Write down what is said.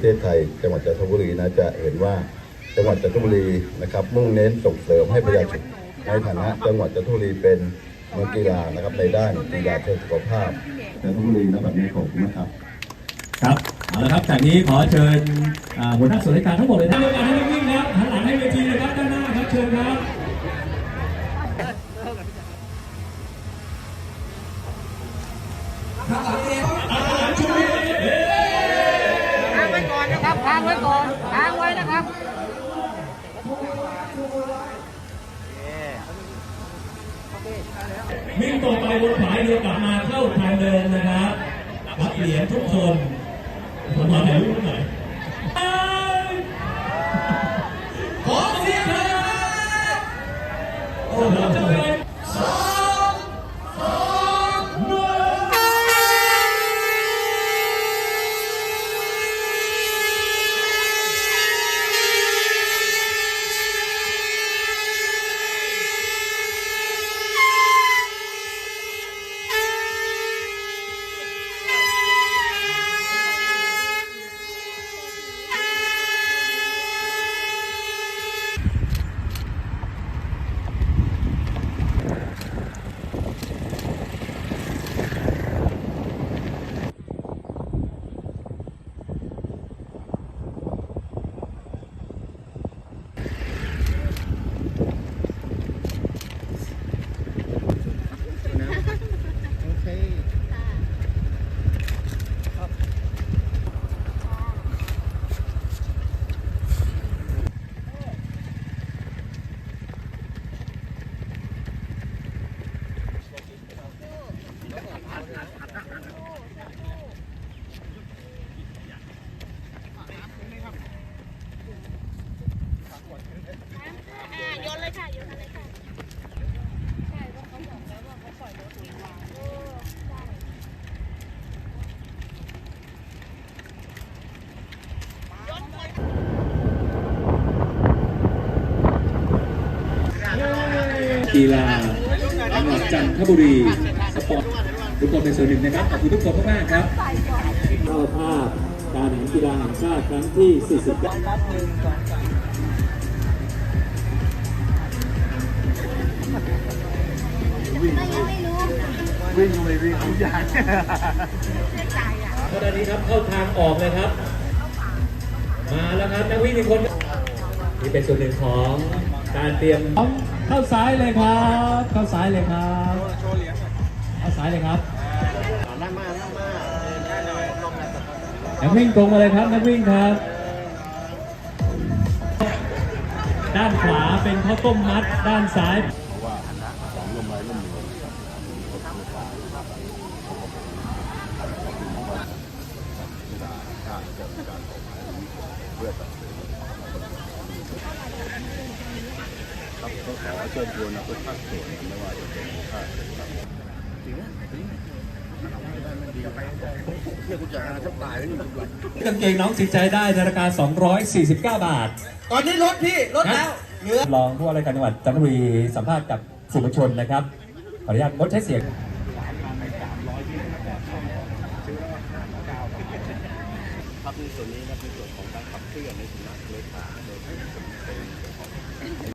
ประเทศไทย จังหวัดจันทบุรีนะจะเห็นว่าจังหวัดจันทบุรีนะครับ มุ่งเน้นส่งเสริมให้ประชาชนในฐานะจังหวัดจันทบุรีเป็นเมืองกีฬานะครับในด้านกีฬาเพื่อสุขภาพจันทบุรีนะแบบนี้ขอบคุณนะครับครับเอาละครับจากนี้ขอเชิญอ่าหัวหน้าส่วนราชการทั้งหมดเลยนะเรื่องการให้วิ่งครับหันหลังให้เวทีเลยครับด้านหน้าครับเชิญครับค้างางไว้ก่อนค้างไว้นะครับวิ่งต่อไปวนขวาเดียวกลับมาเข้าทางเดิมนะครับรับเหรียญทุกคนผมมาถ่ายรูปหน่อยขอเสียงครับโอ้โหจะเป็นสองสองหนึ่ง โยนเลยค่ะโยนเลยค่ะใช่เพราะเขาบอกแล้วว่าเขาปล่อยรถเองวางเออใช่ กีฬาจังหวัดจันทบุรีสปอร์ตทุกคนเป็นส่วนหนึ่งนะครับขอบคุณทุกคนมากๆครับเข้าภาพการแข่งกีฬาแห่งชาติครั้งที่49วิ่งเลยวิ่งทุกอย่างขณะนี้ครับเข้าทางออกเลยครับ มาแล้วครับนักวิ่งหนึ่งคน นี่เป็นส่วนหนึ่งของการเตรียม เข้าซ้ายเลยครับ เข้าซ้ายเลยครับเข้าซ้ายเลยครับนักวิ่งตรงมาเลยครับนักวิ่งครับ ด้านขวาเป็นข้าวต้มมัด ด้านซ้าย ครับก็ขอเชิญชวนนะทุกภาคส่วนไม่ว่าจะเป็นภาคเชื่อคุณจะอาทับตายแล้วนี่คุณกางเกงน้องสิใจได้ในราคา 249 บาท ตอนนี้ลดพี่ลดแล้วเหลือรองผู้ว่าราชการจังหวัดจันทบุรีสัมภาษณ์กับสื่อมวลชนนะครับ ขออนุญาตงดใช้เสียงครับในส่วนนี้นะเป็นส่วนของการขับเคลื่อนในสำนักเลขาโดยที่เป็น